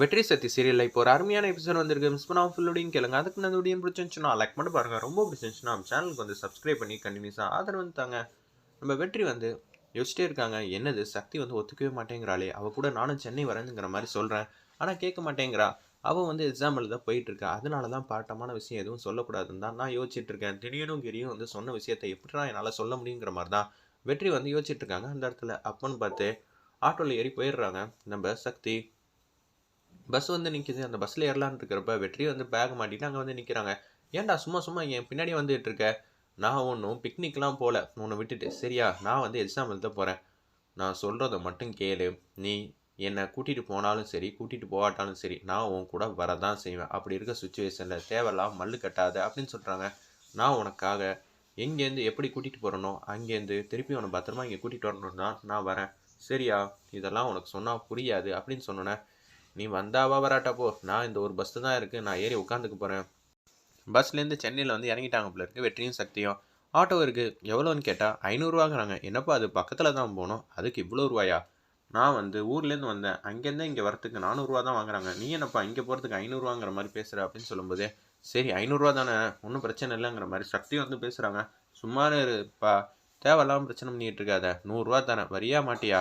வெற்றி சக்தி சீரியலில் இப்போ ஒரு அருமையான எபிசோட் வந்திருக்கு. மிஸ் பண்ணாமல் ஃபுல்லோடையும் கேளுங்க. அதுக்கு நான் வீடியோ பிடிச்சிருந்துச்சுன்னா லைக் மட்டும் பாருங்க. ரொம்ப பிடிச்சிருந்துச்சுன்னா நம்ம சேனலுக்கு வந்து சப்ஸ்கிரைப் பண்ணி கண்டினியூஸாக ஆதரவு வந்து தாங்க. நம்ம வெற்றி வந்து யோசிச்சிட்டே இருக்காங்க. என்னது? சக்தி வந்து ஒத்துக்கவே மாட்டேங்கிறாளே. அவள் கூட நானும் சென்னை வரேங்கிற மாதிரி சொல்கிறேன் ஆனால் கேட்க மாட்டேங்கிறா. அவள் வந்து எக்ஸாம் எழுத போயிட்டு இருக்கா. அதனால தான் பாட்டமான விஷயம் எதுவும் சொல்லக்கூடாதுன்னு தான் நான் யோசிச்சுட்டு இருக்கேன். திடீர்னு கிரியும் வந்து சொன்ன விஷயத்தை எப்படிடா என்னால் சொல்ல முடியுங்கிற மாதிரி தான் வெற்றி வந்து யோசிச்சுட்டு இருக்காங்க அந்த இடத்துல. அப்பன்னு பார்த்து ஆட்டோவில் ஏறி போயிடுறாங்க. நம்ம சக்தி பஸ் வந்து நிற்கிது அந்த பஸ்ஸில் ஏறலான்னு இருக்கிறப்ப வெற்றி வந்து பேக் மாட்டிட்டு அங்கே வந்து நிற்கிறாங்க ஏன்டா சும்மா சும்மா என் பின்னாடி வந்துட்டு இருக்க? நான் ஒன்றும் பிக்னிக்லாம் போகல உன்னை விட்டுட்டு. சரியா நான் வந்து எக்ஸாம் எழுத போகிறேன் நான் சொல்கிறத மட்டும் கேளு. நீ என்னை கூட்டிகிட்டு போனாலும் சரி கூட்டிகிட்டு போகாட்டாலும் சரி நான் உன் கூட வரதான் செய்வேன். அப்படி இருக்க சுச்சுவேஷனில் தேவையில்லாம் மல்லு கட்டாத அப்படின்னு சொல்கிறாங்க நான் உனக்காக எங்கேருந்து எப்படி கூட்டிகிட்டு போகிறனோ அங்கேருந்து திருப்பி உன்னை பத்திரமா இங்கே கூட்டிகிட்டு வரணும்னா நான் வரேன். சரியா இதெல்லாம் உனக்கு சொன்னால் புரியாது அப்படின்னு சொன்னோன்னே நீ வந்தாவா வராட்டா போ. நான் இந்த ஒரு பஸ்ஸு தான் இருக்குது நான் ஏறி உட்காந்துக்க போகிறேன் பஸ்லேருந்து சென்னையில் வந்து இறங்கிட்டாங்க போல இருக்குது வெற்றியும் சக்தியும். ஆட்டோ இருக்குது எவ்வளோன்னு கேட்டால் ஐநூறுரூவாங்கிறாங்க என்னப்பா அது? பக்கத்தில் தான் போகணும் அதுக்கு இவ்வளோ ரூபாயா? நான் வந்து ஊர்லேருந்து வந்தேன். அங்கேருந்து இங்கே வரத்துக்கு நானூறுரூவா தான் வாங்குறாங்க. நீ என்னப்பா இங்கே போகிறதுக்கு ஐநூறுரூவாங்கிற மாதிரி பேசுகிற அப்படின்னு சொல்லும்போது சரி ஐநூறுரூவா தானே. ஒன்றும் பிரச்சனை இல்லைங்கிற மாதிரி சக்தி வந்து பேசுகிறாங்க சும்மா இருப்பா. தேவையில்லாமல் பிரச்சனை பண்ணிகிட்டு இருக்காத. நூறுரூவா தானே. வரியா மாட்டியா?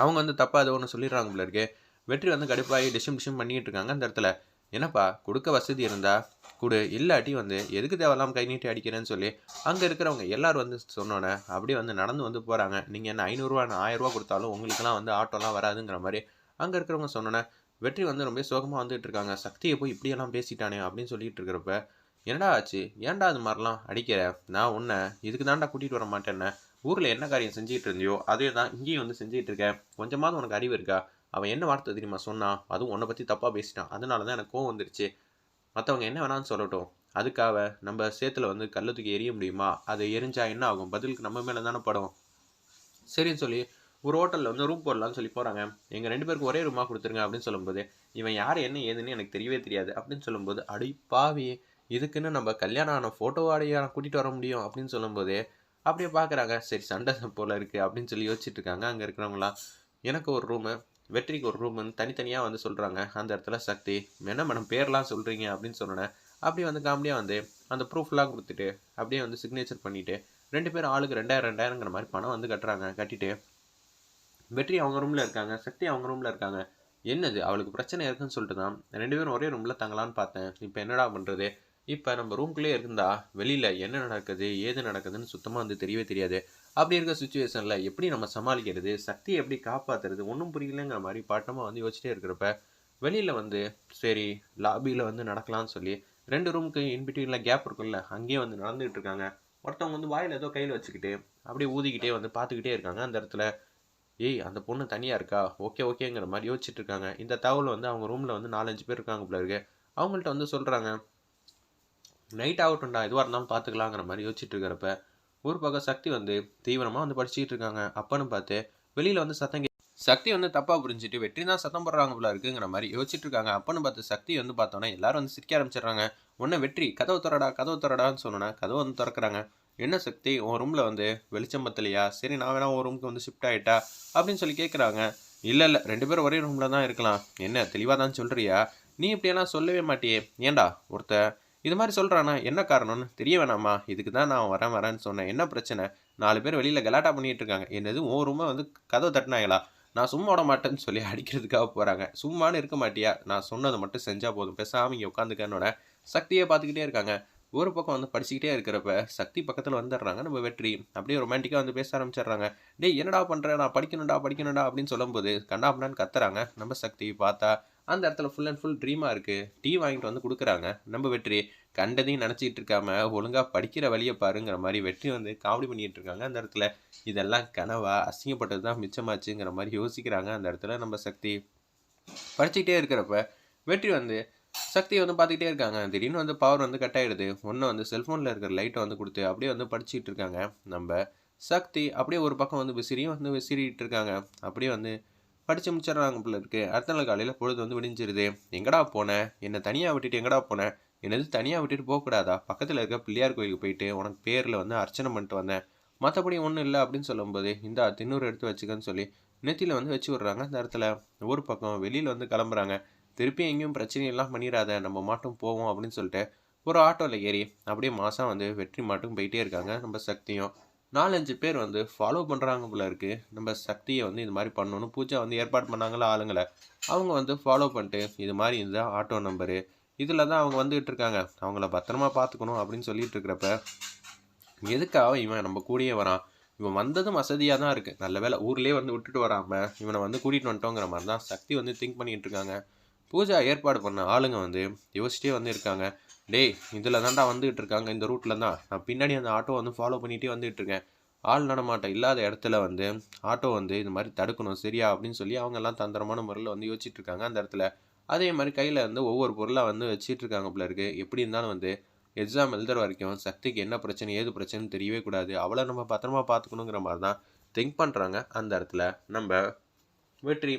அவங்க வந்து தப்பாக அதை ஒன்று சொல்லிடுறாங்க போல இருக்கே. வெற்றி வந்து கடுப்பாகி டிஷம் டிஷம் பண்ணிட்டு இருக்காங்க அந்த இடத்துல. என்னப்பா கொடுக்க வசதி இருந்தால் கொடு இல்லாட்டி வந்து எதுக்கு தேவையில்லாம கை நீட்டி அடிக்கிறேன்னு சொல்லி அங்கே இருக்கிறவங்க எல்லோரும் வந்து சொன்னோன்னே அப்படியே வந்து நடந்து வந்து போகிறாங்க நீங்கள் என்ன ஐநூறுரூவா ஆயிரரூவா கொடுத்தாலும் உங்களுக்குலாம் வந்து ஆட்டோலாம் வராதுங்கிற மாதிரி அங்கே இருக்கிறவங்க சொன்னோன்னே வெற்றி வந்து ரொம்ப சோகமாக வந்துட்டு இருக்காங்க. சக்தியை போய் இப்படியெல்லாம் பேசிட்டானே அப்படின்னு சொல்லிட்டு இருக்கிறப்ப என்னடா ஆச்சு? ஏன்டா அது மாதிரிலாம் அடிக்கிற? நான் உன்னை இதுக்கு தான்டா கூட்டிகிட்டு வர மாட்டேன்னே. ஊரில் என்ன காரியம் செஞ்சுட்டு இருந்தியோ அதே தான் இங்கேயும் வந்து செஞ்சுட்டு இருக்கேன். கொஞ்சமாவது உனக்கு அறிவு இருக்கா? அவன் என்ன வார்த்தை தெரியுமா சொன்னான் அதுவும் உன்னை பற்றி தப்பாக பேசிட்டான். அதனால தான் எனக்கு கோவம் வந்துருச்சு. மற்றவங்க என்ன வேணான்னு சொல்லட்டும். அதுக்காக நம்ம சேத்துல வந்து கல்லை தூக்கி எரிய முடியுமா? அது எரிஞ்சா என்ன ஆகும்? பதிலுக்கு நம்ம மேலே தானே படம். சரின்னு சொல்லி ஒரு ஹோட்டலில் வந்து ரூம் போடலாம்னு சொல்லி போகிறாங்க எங்கள் ரெண்டு பேருக்கு ஒரே ரூமாக கொடுத்துருங்க அப்படின்னு சொல்லும்போது இவன் யார் என்ன ஏதுன்னு எனக்கு தெரியவே தெரியாது அப்படின்னு சொல்லும்போது அடி பாவி இதுக்குன்னு நம்ம கல்யாணம் ஆன ஃபோட்டோ கூட்டிகிட்டு வர முடியும் அப்படின்னு சொல்லும்போது அப்படியே பார்க்குறாங்க சரி சண்டை போல் இருக்குது அப்படின்னு சொல்லி யோசிச்சுட்டு இருக்காங்க. அங்கே இருக்கிறவங்களாம் எனக்கு ஒரு ரூமு வெற்றிக்கு ஒரு ரூமுன்னு தனித்தனியாக வந்து சொல்கிறாங்க அந்த இடத்துல சக்தி என்ன மேடம் பேர்லாம் சொல்கிறீங்க அப்படின்னு சொன்னேன் அப்படியே வந்து காமெடியாக வந்து அந்த ப்ரூஃப்லாம் கொடுத்துட்டு அப்படியே வந்து சிக்னேச்சர் பண்ணிவிட்டு ரெண்டு பேரும் ஆளுக்கு ரெண்டாயிரம் ரெண்டாயிரங்கிற மாதிரி பணம் வந்து கட்டுறாங்க. கட்டிட்டு வெற்றி அவங்க ரூமில் இருக்காங்க சக்தி அவங்க ரூமில் இருக்காங்க. என்னது அவளுக்கு பிரச்சனை இருக்குன்னு சொல்லிட்டு தான் ரெண்டு பேரும் ஒரே ரூமில் தங்கலான்னு பார்த்தேன். இப்போ என்னடா பண்ணுறது இப்போ நம்ம ரூம்குள்ளேயே இருந்தால் வெளியில் என்ன நடக்குது ஏது நடக்குதுன்னு சுத்தமாக வந்து தெரியவே தெரியாது. அப்படி இருக்க சுச்சுவேஷனில் எப்படி நம்ம சமாளிக்கிறது சக்தியை எப்படி காப்பாற்றுறது ஒன்றும் புரியலங்கிற மாதிரி பாட்டமாக வந்து யோசிச்சிட்டே இருக்கிறப்ப வெளியில் வந்து சரி லாபியில் வந்து நடக்கலாம்னு சொல்லி ரெண்டு ரூமுக்கு இன்பிட்வீனில் கேப் இருக்கும்ல அங்கேயே வந்து நடந்துகிட்டு இருக்காங்க. ஒருத்தவங்க வந்து வாயில் ஏதோ கையில் வச்சுக்கிட்டு அப்படியே ஊதிக்கிட்டே வந்து பார்த்துக்கிட்டே இருக்காங்க. அந்த இடத்துல ஏய் அந்த பொண்ணு தனியாக இருக்கா? ஓகே ஓகேங்கிற மாதிரி யோசிச்சுட்டு இருக்காங்க. இந்த தகவல் வந்து அவங்க ரூமில் வந்து நாலஞ்சு பேர் இருக்காங்க போல இருக்கு. அவங்கள்ட்ட வந்து சொல்கிறாங்க நைட் ஆகட்டும்டா எதுவாக இருந்தாலும் பார்த்துக்கலாங்கிற மாதிரி யோசிச்சுட்டு இருக்கிறப்ப ஒரு பக்கம் சக்தி வந்து தீவிரமாக வந்து படிச்சுக்கிட்டு இருக்காங்க. அப்பன்னு பார்த்து வெளியில் வந்து சத்தம் சக்தி வந்து தப்பாக புரிஞ்சுட்டு வெற்றி தான் சத்தம் போடுறாங்க போல இருக்குங்கிற மாதிரி யோசிச்சுட்டு இருக்காங்க. அப்பன்னு பார்த்து சக்தி வந்து பார்த்தோன்னே எல்லாரும் வந்து சிரிக்க ஆரம்பிச்சிடுறாங்க. ஒன்று வெற்றி கதவு திறடா கதவு திறடான்னு சொன்னோன்னா கதவு வந்து திறக்கிறாங்க. என்ன சக்தி? உன் ரூமில் வந்து வெளிச்சம் பத்தலையா? சரி நான் வேணா உன் ரூமுக்கு வந்து ஷிஃப்ட் ஆகிட்டா அப்படின்னு சொல்லி கேட்குறாங்க இல்லை இல்லை ரெண்டு பேரும் ஒரே ரூமில் தான் இருக்கலாம். என்ன தெளிவாக தான் சொல்கிறியா நீ இப்படியெல்லாம் சொல்லவே மாட்டியே. ஏன்டா ஒருத்தர் இது மாதிரி சொல்கிறானா என்ன காரணம்னு? தெரிய வேணாமா இதுக்கு தான் நான் வரேன் வரேன்னு சொன்னேன். என்ன பிரச்சனை? நாலு பேர் வெளியில் கலாட்டா பண்ணிகிட்டு இருக்காங்க. என்னது? ஓ ரூமை வந்து கதவை தட்டினாங்களா? நான் சும்மா விட மாட்டேன்னு சொல்லி அடிக்கிறதுக்காக போகிறாங்க சும்மானு இருக்க மாட்டியா? நான் சொன்னதை மட்டும் செஞ்சால் போதும். பேசாமல் இங்கே உட்காந்துக்கன்னோட சக்தியை பார்த்துக்கிட்டே இருக்காங்க. ஒரு பக்கம் வந்து படிச்சுக்கிட்டே இருக்கிறப்ப சக்தி பக்கத்தில் வந்துடுறாங்க. நம்ம வெற்றி. அப்படியே ரொமான்டிக்காக வந்து பேச ஆரம்பிச்சிடுறாங்க. டேய் என்னடா பண்ணுற நான் படிக்கணும்டா படிக்கணும்டா அப்படின்னு சொல்லும்போது கண்ணாப்பண்ணான்னு கத்துறாங்க. நம்ம சக்தி பார்த்தா அந்த இடத்துல ஃபுல் அண்ட் ஃபுல் ட்ரீமாக இருக்குது டீ வாங்கிட்டு வந்து கொடுக்குறாங்க. நம்ம வெற்றி கண்டதையும் நினச்சிக்கிட்டு இருக்காம ஒழுங்காக படிக்கிற வழியை பாருங்கிற மாதிரி வெற்றி வந்து காமெடி பண்ணிட்டு இருக்காங்க. அந்த இடத்துல இதெல்லாம் கனவா? அசிங்கப்பட்டது தான் மிச்சமாச்சுங்கிற மாதிரி யோசிக்கிறாங்க. அந்த இடத்துல நம்ம சக்தி படிச்சுக்கிட்டே இருக்கிறப்ப வெற்றி வந்து சக்தி வந்து பார்த்துக்கிட்டே இருக்காங்க. திடீர்னு வந்து பவர் வந்து கட் ஆயிடுது. ஒன்று வந்து செல்ஃபோனில் இருக்கிற லைட்டை வந்து கொடுத்து அப்படியே வந்து படிச்சுக்கிட்டு இருக்காங்க. நம்ம சக்தி அப்படியே ஒரு பக்கம் வந்து விசிறியும் வந்து விசிறிட்டு இருக்காங்க. அப்படியே வந்து படித்து முடிச்சிடுறாங்க போல இருக்கு. அடுத்த நாள் காலையில் பொழுது வந்து விடிஞ்சிருது. எங்கடா போனேன் என்னை தனியாக விட்டுட்டு எங்கடா போனேன் என்னது தனியாக விட்டுட்டு போகக்கூடாதா பக்கத்தில் இருக்க பிள்ளையார் கோயிலுக்கு போயிட்டு உனக்கு பேரில் வந்து அர்ச்சனை பண்ணிட்டு வந்தேன். மற்றபடி ஒன்றும் இல்லை அப்படின்னு சொல்லும்போது இந்த தின்னூறு எடுத்து வச்சுக்கன்னு சொல்லி நெத்தியில் வந்து வச்சு விட்றாங்க அந்த இடத்துல. ஒரு பக்கம் வெளியில் வந்து கிளம்புறாங்க. திருப்பி எங்கேயும் பிரச்சனையெல்லாம் பண்ணிடாத. நம்ம மாட்டும் போவோம் அப்படின்னு சொல்லிட்டு ஒரு ஆட்டோவில் ஏறி அப்படியே மாதம் வந்து வெற்றி மாட்டும் போயிட்டே இருக்காங்க. நம்ம சக்தியும். நாலஞ்சு பேர் வந்து ஃபாலோ பண்ணுறாங்க போல இருக்குது நம்ம சக்தியை வந்து இது மாதிரி பண்ணணும். பூஜா வந்து ஏற்பாடு பண்ணாங்களா ஆளுங்களை. அவங்க வந்து ஃபாலோ பண்ணிட்டு இது மாதிரி இந்த ஆட்டோ நம்பரு இதில் தான் அவங்க வந்துகிட்டு இருக்காங்க. அவங்கள பத்திரமா பார்த்துக்கணும் அப்படின்னு சொல்லிட்டு இருக்கிறப்ப எதுக்காக இவன் நம்ம கூடயே வரான்? இவன் வந்ததும் வசதியாக தான் இருக்குது நல்ல வேளை ஊர்லேயே வந்து விட்டுட்டு வராமல் இவனை வந்து கூட்டிகிட்டு வந்துட்டோங்கிற மாதிரி தான் சக்தி வந்து திங்க் பண்ணிகிட்டு இருக்காங்க. பூஜா ஏற்பாடு பண்ண ஆளுங்க வந்து யோசிச்சிட்டே வந்து இருக்காங்க. டேய் இதில் தான்டா வந்துகிட்டு இருக்காங்க இந்த ரூட்டில் தான். நான் பின்னாடி அந்த ஆட்டோ வந்து ஃபாலோ பண்ணிகிட்டே வந்துகிட்டு இருக்கேன். ஆள் நடமாட்டம் இல்லாத இடத்துல வந்து ஆட்டோ வந்து இது மாதிரி தடுக்கணும் சரியா? அப்படின்னு சொல்லி அவங்க எல்லாம் தந்திரமான முறையில் வந்து யோசிச்சுட்டு இருக்காங்க அந்த இடத்துல. அதே மாதிரி கையில் வந்து ஒவ்வொரு பொருளாக வந்து வச்சுட்டு இருக்காங்க போல இருக்கு. எப்படி இருந்தாலும் வந்து எக்ஸாம் எழுதுற வரைக்கும் சக்திக்கு என்ன பிரச்சனை ஏது பிரச்சனைன்னு தெரியவே கூடாது. அவளை நம்ம பத்திரமா பார்த்துக்கணுங்கிற மாதிரி தான் திங்க் பண்ணுறாங்க அந்த இடத்துல. நம்ம வெற்றி.